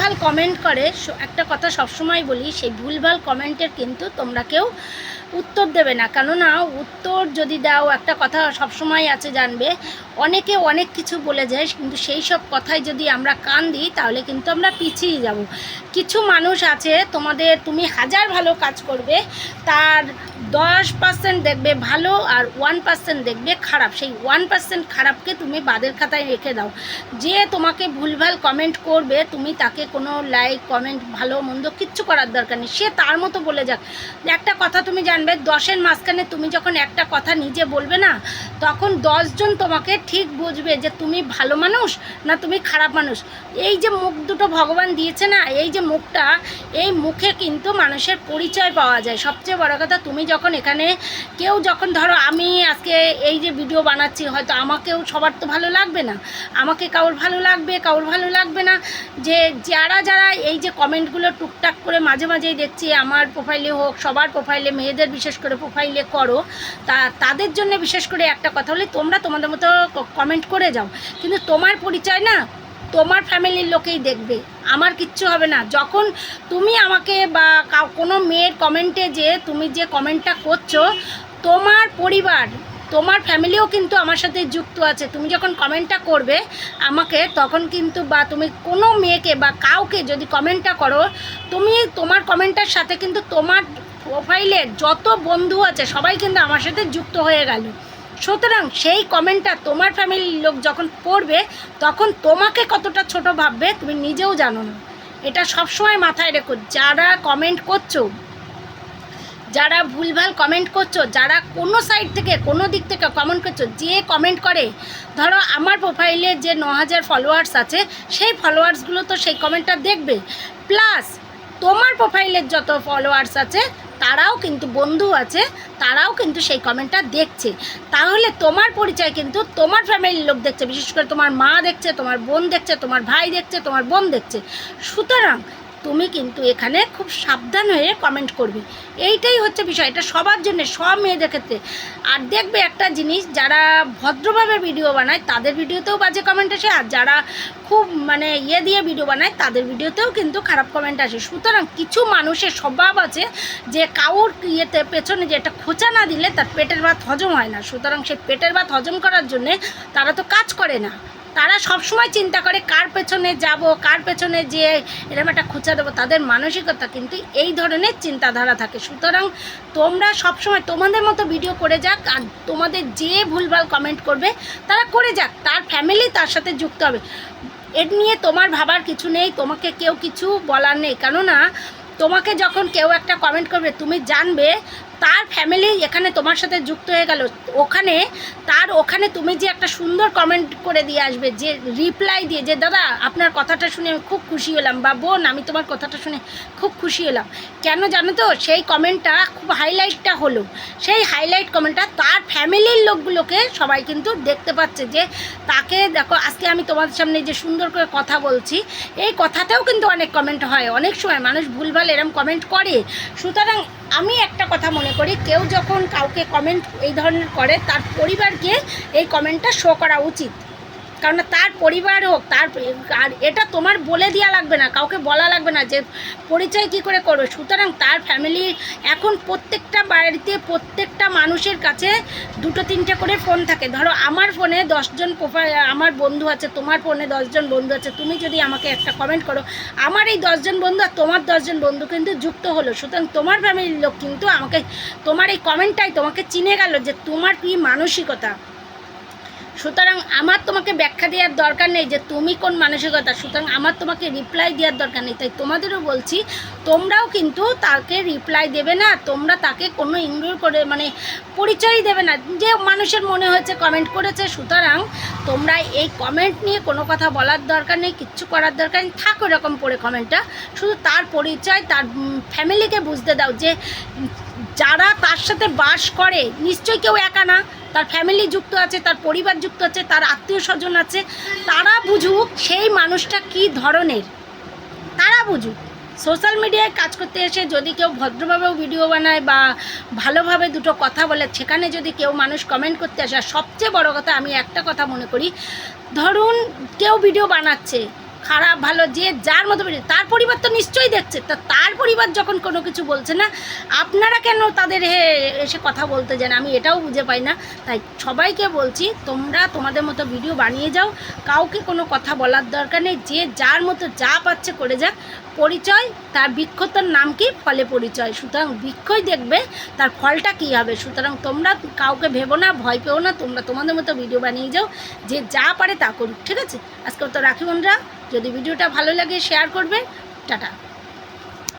ভুলভাল কমেন্ট করে একটা কথা সবসময় বলি, সেই ভুলভাল কমেন্টের কিন্তু তোমরা কেউ উত্তর দেবে না। কেননা উত্তর যদি দাও, একটা কথা সবসময় আছে জানবে। অনেকে অনেক কিছু বলে যায়, কিন্তু সেই সব কথায় যদি আমরা কান দিই, তাহলে কিন্তু আমরা পিছিয়ে যাব। কিছু মানুষ আছে, তোমাদের তুমি হাজার ভালো কাজ করবে, তার দশ পার্সেন্ট দেখবে ভালো আর ওয়ান পার্সেন্ট দেখবে খারাপ। সেই ওয়ান পার্সেন্ট খারাপকে তুমি বাদের খাতায় রেখে দাও। যে তোমাকে ভুলভাল কমেন্ট করবে, তুমি তাকে কোনো লাইক কমেন্ট ভালো, মন্দ কিচ্ছু করার দরকার নেই। সে তার মতো বলে যাক। একটা কথা তুমি জানবে, দশের মাঝখানে তুমি যখন একটা কথা নিজে বলবে না তখন দশজন তোমাকে ঠিক বুঝবে যে তুমি ভালো মানুষ না তুমি খারাপ মানুষ। এই যে মুখ দুটো ভগবান দিয়েছে না, এই যে মুখটা, এই মুখে কিন্তু মানুষের পরিচয় পাওয়া যায়। সবচেয়ে বড় কথা, তুমি যখন এখানে, কেউ যখন ধরো আমি আজকে এই যে ভিডিও বানাচ্ছি, হয়তো আমাকেও সবার তো ভালো লাগবে না। আমাকে কাউর ভালো লাগবে, কাউর ভালো লাগবে না। যে যারা যারা এই যে কমেন্টগুলো টুকটাক করে মাঝে মাঝেই দেখছি, আমার প্রোফাইলে হোক, সবার প্রোফাইলে মেয়েদের বিশেষ করে প্রোফাইলে করো, তা, তাদের জন্য বিশেষ করে একটা কথা হলে তোমরা তোমাদের মতো কমেন্ট করে যাও। কিন্তু তোমার পরিচয় না, তোমার ফ্যামিলির লোকেই দেখবে। আমার কিচ্ছু হবে না। যখন তুমি আমাকে বা কোনো মেয়ের কমেন্টে যে তুমি যে কমেন্টটা করছ, তোমার পরিবার, তোমার ফ্যামিলিও কিন্তু আমার সাথে যুক্ত আছে। তুমি যখন কমেন্টটা করবে আমাকে, তখন কিন্তু বা তুমি কোনো মেয়েকে বা কাউকে যদি কমেন্টটা করো, তুমি তোমার কমেন্টটার সাথে কিন্তু তোমার প্রোফাইলের যত বন্ধু আছে, সবাই কিন্তু আমার সাথে যুক্ত হয়ে গেল। সুতরাং সেই কমেন্টটা তোমার ফ্যামিলির লোক যখন পড়বে, তখন তোমাকে কতটা ছোট ভাববে তুমি নিজেও জানো না। এটা সবসময় মাথায় রেখো, যারা কমেন্ট করছ, যারা ভুলভাল কমেন্ট করছ, যারা কোনো সাইড থেকে, কোনো দিক থেকে কমেন্ট করছ, যে কমেন্ট করে, ধরো আমার প্রোফাইলে যে ন হাজার ফলোয়ার্স আছে, সেই ফলোয়ার্সগুলো তো সেই কমেন্টটা দেখবে। প্লাস তোমার প্রোফাইলের যত ফলোয়ার্স আছে, তারাও কিন্তু বন্ধু আছে, তারাও কিন্তু সেই কমেন্টটা দেখছে। তাহলে তোমার পরিচয় কিন্তু তোমার ফ্যামিলির লোক দেখছে, বিশেষ করে তোমার মা দেখছে, তোমার বোন দেখছে, তোমার ভাই দেখছে, তোমার বোন দেখছে। সুতরাং তুমি কিন্তু এখানে খুব সাবধান হয়ে কমেন্ট করবে। এইটাই হচ্ছে বিষয়, এটা সবার জন্য, সব মেয়েদের ক্ষেত্রে। আর দেখবে একটা জিনিস, যারা ভদ্রভাবে ভিডিও বানায়, তাদের ভিডিওতেও বাজে কমেন্ট আসে, আর যারা খুব মানে ইয়ে দিয়ে ভিডিও বানায়, তাদের ভিডিওতেও কিন্তু খারাপ কমেন্ট আসে। সুতরাং কিছু মানুষের স্বভাব আছে যে কাউর ইয়েতে পেছনে যে একটা খোঁচা না দিলে তার পেটের ভাত হজম হয় না। সুতরাং সেই পেটের ভাত হজম করার জন্যে তারা তো কাজ করে না। তারা সবসময় চিন্তা করে কার পেছনে যাব, কার পেছনে যে এরকম একটা খোঁচা দেবো। তাদের মানসিকতা কিন্তু এই ধরনের চিন্তাধারা থাকে। সুতরাং তোমরা সবসময় তোমাদের মতো ভিডিও করে যাক আর তোমাদের যে ভুলভাল কমেন্ট করবে, তারা করে যাক। তার ফ্যামিলি তার সাথে যুক্ত হবে। এর নিয়ে তোমার ভাবার কিছু নেই, তোমাকে কেউ কিছু বলার নেই। কেননা তোমাকে যখন কেউ একটা কমেন্ট করবে, তুমি জানবে তার ফ্যামিলি এখানে তোমার সাথে যুক্ত হয়ে গেল। ওখানে, তার ওখানে তুমি যে একটা সুন্দর কমেন্ট করে দিয়ে আসবে, যে রিপ্লাই দিয়ে, যে দাদা, আপনার কথাটা শুনে আমি খুব খুশি হলাম বা বোন, আমি তোমার কথাটা শুনে খুব খুশি হলাম। কেন জানো তো, সেই কমেন্টটা খুব হাইলাইটটা হলো। সেই হাইলাইট কমেন্টটা তার ফ্যামিলির লোকগুলোকে সবাই কিন্তু দেখতে পাচ্ছে যে তাকে দেখো, আজকে আমি তোমাদের সামনে যে সুন্দর করে কথা বলছি, এই কথাতেও কিন্তু অনেক কমেন্ট হয়। অনেক সময় মানুষ ভুলভাল এরম কমেন্ট করে। সুতরাং আমি একটা কথা মনে করি, কেউ যখন কাউকে কমেন্ট এই ধরনের করে, তার পরিবারকে এই কমেন্টটা শো করা উচিত। কারণ তার পরিবার হোক, তার আর এটা তোমার বলে দেওয়া লাগবে না, কাউকে বলা লাগবে না যে পরিচয় কী করে করবে। সুতরাং তার ফ্যামিলি এখন প্রত্যেকটা বাড়িতে প্রত্যেকটা মানুষের কাছে দুটো তিনটে করে ফোন থাকে। ধরো আমার ফোনে দশজন প্রোফাইল আমার বন্ধু আছে, তোমার ফোনে দশজন বন্ধু আছে, তুমি যদি আমাকে একটা কমেন্ট করো, আমার এই দশজন বন্ধু আর তোমার দশজন বন্ধু কিন্তু যুক্ত হলো। সুতরাং তোমার ফ্যামিলির লোক কিন্তু আমাকে, তোমার এই কমেন্টটাই তোমাকে চিনে গেল যে তোমার কী মানসিকতা। সুতরাং আমার তোমাকে ব্যাখ্যা দেওয়ার দরকার নেই যে তুমি কোন মানসিকতা, সুতরাং আমার তোমাকে রিপ্লাই দেওয়ার দরকার নেই। তাই তোমাদেরও বলছি, তোমরাও কিন্তু তাকে রিপ্লাই দেবে না, তোমরা তাকে কোনো ইগনোর করে মানে পরিচয়ই দেবে না। যে মানুষের মনে হয়েছে কমেন্ট করেছে, সুতরাং তোমরা এই কমেন্ট নিয়ে কোনো কথা বলার দরকার নেই, কিচ্ছু করার দরকার নেই। থাক এরকম পড়ে কমেন্টটা শুধু তার পরিচয়, তার ফ্যামিলিকে বুঝতে দাও যে যারা তার সাথে বাস করে, নিশ্চয়ই কেউ একা না, তার ফ্যামিলি যুক্ত আছে, তার পরিবার যুক্ত আছে, তার আত্মীয় স্বজন আছে, তারা বুঝুক সেই মানুষটা কী ধরনের। তারা বুঝুক। সোশ্যাল মিডিয়ায় কাজ করতে এসে যদি কেউ ভদ্রভাবেও ভিডিও বানায় বা ভালোভাবে দুটো কথা বলে, সেখানে যদি কেউ মানুষ কমেন্ট করতে আসে সবচেয়ে বড় কথা আমি একটা কথা মনে করি, ধরুন কেউ ভিডিও বানাচ্ছে খারাপ, ভালো, যে যার মতো তার পরিবার তো নিশ্চয়ই দেখছে। তা তার পরিবার যখন কোনো কিছু বলছে না, আপনারা কেন তাদের হে এসে কথা বলতে যান? আমি এটাও বুঝে পাই না। তাই সবাইকে বলছি, তোমরা তোমাদের মতো ভিডিও বানিয়ে যাও। কাউকে কোনো কথা বলার দরকার নেই। যে যার মতো যা পাচ্ছে করে যাক। পরিচয়, তার বৃক্ষতার নাম কি? ফলে পরিচয়। সুতরাং বৃক্ষই দেখবে, তার ফলটা কী হবে? সুতরাং তোমরা কাউকে ভেবো না, ভয় পেও না। তোমরা তোমাদের মতো ভিডিও বানিয়ে যাও। যে যা পারে তা করুক। ঠিক আছে? আজকে তো রাখি বন্ধুরা। যদি ভিডিওটা ভালো লাগে শেয়ার করবে। টাটা।